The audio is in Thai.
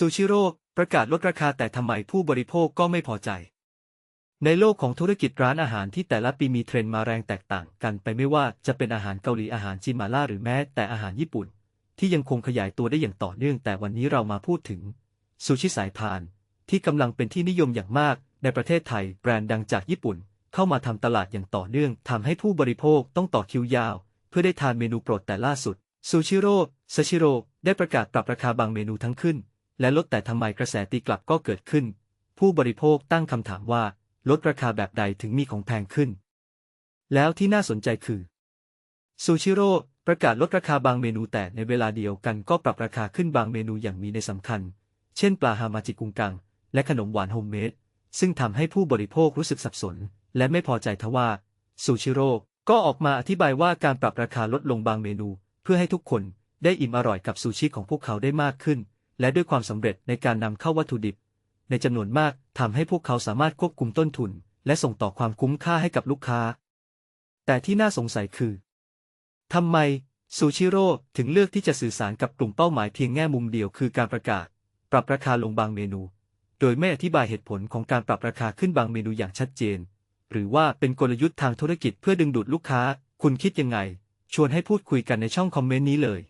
ซูชิโร่ประกาศลดราคาแต่ทำไมผู้บริโภคก็ไม่พอใจ ในโลกของธุรกิจร้านอาหารที่แต่ละปีมีเทรนด์มาแรงแตกต่างกันไปไม่ว่าจะเป็นอาหารเกาหลีอาหารจีนมาล่าหรือแม้แต่อาหารญี่ปุ่น ที่ยังคงขยายตัวได้อย่างต่อเนื่องแต่วันนี้เรามาพูดถึงซูชิสายพาน ที่กำลังเป็นที่นิยมอย่างมาก ในประเทศไทยแบรนด์ดังจากญี่ปุ่น เข้ามาทำตลาดอย่างต่อเนื่องทำให้ผู้บริโภคต้องต่อคิวยาว เพื่อได้ทานเมนูโปรดแต่ล่าสุดซูชิโร่ซาชิโร่ได้ประกาศปรับราคาบางเมนูทั้งขึ้น และลดแต่ทำไมกระแสตีกลับก็เกิดขึ้น ผู้บริโภคตั้งคำถามว่า ลดราคาแบบใดถึงมีของแพงขึ้น แล้วที่น่าสนใจคือซูชิโร่ประกาศลดราคาบางเมนูแต่ในเวลาเดียวกันก็ปรับราคาขึ้นบางเมนูอย่างมีในสำคัญ เช่นปลาฮามาจิกุงกัง และขนมหวานโฮมเมดซึ่งทำให้ผู้บริโภครู้สึกสับสน และไม่พอใจทว่าซูชิโร่ก็ออกมาอธิบายว่าการปรับราคาลดลงบางเมนู เพื่อให้ทุกคนได้อิ่มอร่อยกับซูชิของพวกเขาได้มากขึ้น และด้วยความสำเร็จในการนำเข้าวัตถุดิบ ในจำนวนมากทำให้พวกเขาสามารถควบคุมต้นทุน และส่งต่อความคุ้มค่าให้กับลูกค้า แต่ที่น่าสงสัยคือทำไมซูชิโร่ถึงเลือกที่จะสื่อสารกับกลุ่มเป้าหมายเพียงแง่มุมเดียวคือการประกาศ ปรับราคาลงบางเมนู โดยไม่อธิบายเหตุผลของการปรับราคาขึ้นบางเมนูอย่างชัดเจน หรือว่าเป็นกลยุทธ์ทางธุรกิจเพื่อดึงดูดลูกค้า คุณคิดยังไง ชวนให้พูดคุยกันในช่องคอมเมนต์นี้เลย